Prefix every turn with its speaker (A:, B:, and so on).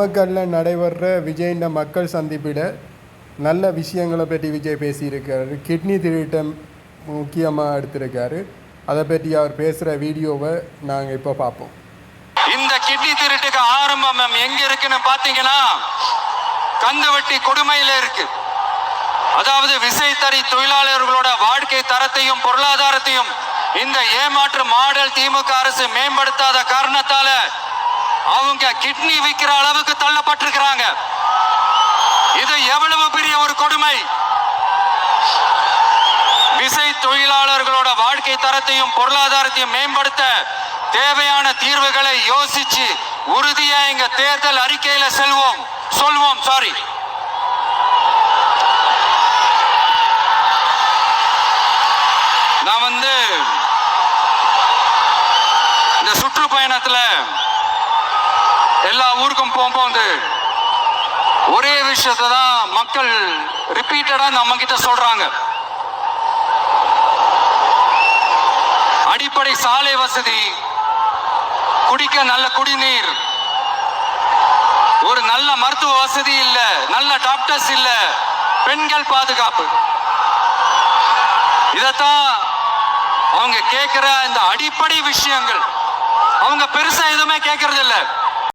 A: நாமக்கல்லில் நடைபெற விஜயின் மக்கள் சந்திப்பிட நல்ல விஷயங்களை பற்றி விஜய் பேசியிருக்காரு. கிட்னி திருட்டம் முக்கியமாக எடுத்திருக்காரு. அதை பற்றி அவர் பேசுகிற வீடியோவை நாங்கள் இப்போ பார்ப்போம்
B: இந்த கிட்னி திருட்டுக்கு ஆரம்பம் எங்க இருக்குன்னு பார்த்தீங்கன்னா கந்துவட்டி கொடுமையில் இருக்கு. அதாவது விசைத்தறி தொழிலாளர்களோட வாழ்க்கை தரத்தையும் பொருளாதாரத்தையும் இந்த ஏமாற்று மாடல் திமுக அரசு மேம்படுத்தாத காரணத்தால அவங்க கிட்னி விற்கிற அளவுக்கு தள்ளப்பட்டிருக்கிறாங்க. இது எவ்வளவு பெரிய ஒரு கொடுமை? விசை தொழிலாளர்களோட வாழ்க்கை தரத்தையும் பொருளாதாரத்தையும் மேம்படுத்த தேவையான தீர்வுகளை யோசிச்சு உறுதியா எங்க தேர்தல் அறிக்கையில செல்வோம். சொல்வோம் சாரி நான் வந்து இந்த சுற்றுப்பயணத்துல எல்லா ஊருக்கும் போகும்போது ஒரே விஷயத்தை தான் மக்கள் ரிப்பீட்டடாக நம்ம கிட்ட சொல்றாங்க. அடிப்படை சாலை வசதி குடிக்க நல்ல குடிநீர் ஒரு நல்ல மருத்துவ வசதி இல்ல நல்ல டாக்டர்ஸ் இல்ல பெண்கள் பாதுகாப்பு. இதத்தான் அவங்க கேட்கிற இந்த அடிப்படை விஷயங்கள். அவங்க பெருசா எதுவுமே கேட்கறது